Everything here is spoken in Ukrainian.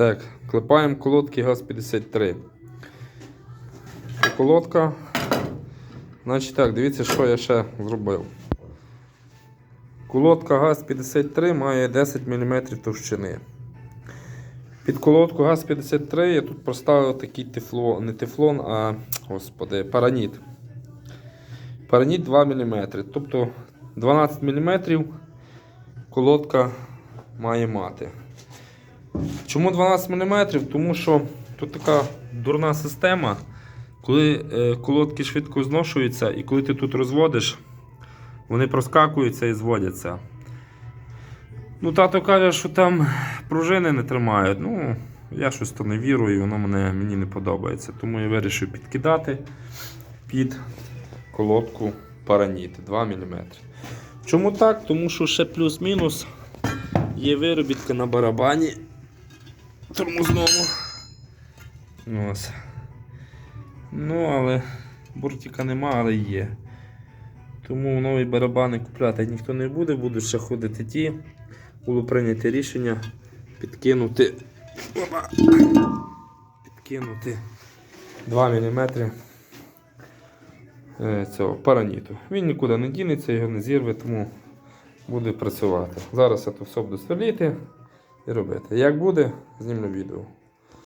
Так, клепаємо колодки ГАЗ-53. Колодка. Значить так, дивіться, що я ще зробив. Колодка ГАЗ-53 має 10 мм товщини. Під колодку ГАЗ-53 я тут поставив такий тефлон, не тефлон, а господи, параніт. Параніт 2 мм. Тобто 12 мм колодка має мати. Чому 12 мм? Тому що тут така дурна система. Коли е, колодки швидко зношуються і коли ти тут розводиш, вони проскакуються і зводяться. Ну, тато каже, що там пружини не тримають. Ну, я щось то не вірю, і воно мене, мені не подобається. Тому я вирішив підкидати під колодку параніт 2 мм. Чому так? Тому що ще плюс-мінус є виробітка на барабані тормозному. Ось. Ну, але буртика нема, але є. Тому нові барабани купляти ніхто не буде, будуть ще ходити ті. Було прийнято рішення підкинути. Опа! Підкинути 2 мм е, цього параніту. Він нікуди не дінеться, його не зірве, тому буде працювати. Зараз я то все буду сверліти і робити. Як буде, знімлю відео.